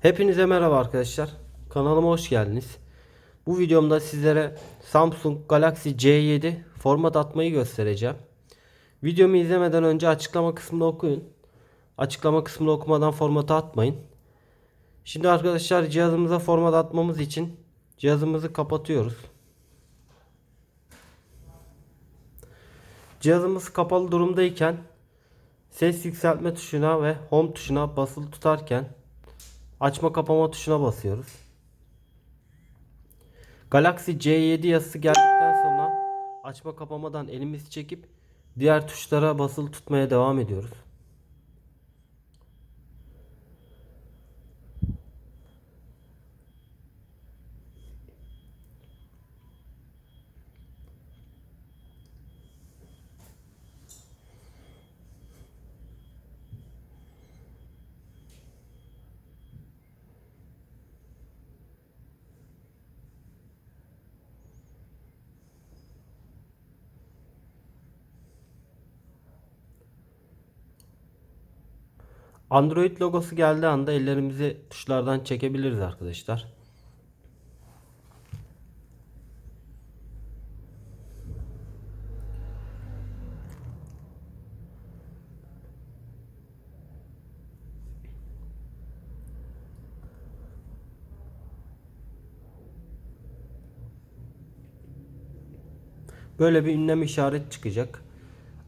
Hepinize merhaba arkadaşlar. Kanalıma hoş geldiniz. Bu videomda sizlere Samsung Galaxy C7 format atmayı göstereceğim. Videomu izlemeden önce açıklama kısmını okuyun. Açıklama kısmını okumadan formatı atmayın. Şimdi arkadaşlar cihazımıza format atmamız için cihazımızı kapatıyoruz. Cihazımız kapalı durumdayken ses yükseltme tuşuna ve home tuşuna basılı tutarken açma kapama tuşuna basıyoruz. Galaxy C7 yazısı geldikten sonra açma kapamadan elimizi çekip diğer tuşlara basılı tutmaya devam ediyoruz. Android logosu geldiği anda ellerimizi tuşlardan çekebiliriz arkadaşlar. Böyle bir ünlem işaret çıkacak.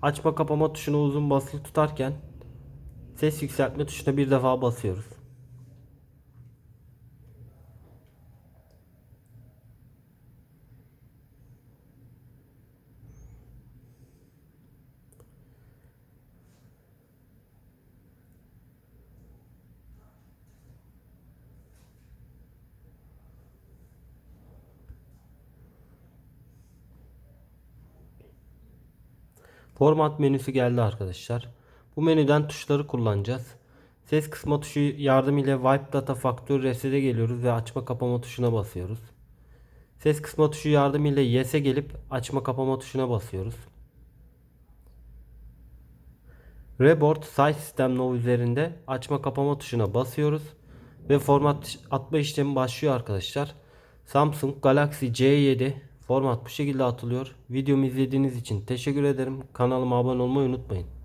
Açma kapama tuşunu uzun basılı tutarken ses yükseltme tuşuna bir defa basıyoruz. Format menüsü geldi arkadaşlar. Bu menüden tuşları kullanacağız. Ses kısma tuşu yardımıyla Wipe Data Factory Reset'e geliyoruz ve açma kapama tuşuna basıyoruz. Ses kısma tuşu yardımıyla Yes'e gelip açma kapama tuşuna basıyoruz. Reboard Size System Now üzerinde açma kapama tuşuna basıyoruz ve format atma işlemi başlıyor arkadaşlar. Samsung Galaxy C7 format bu şekilde atılıyor. Videomu izlediğiniz için teşekkür ederim. Kanalıma abone olmayı unutmayın.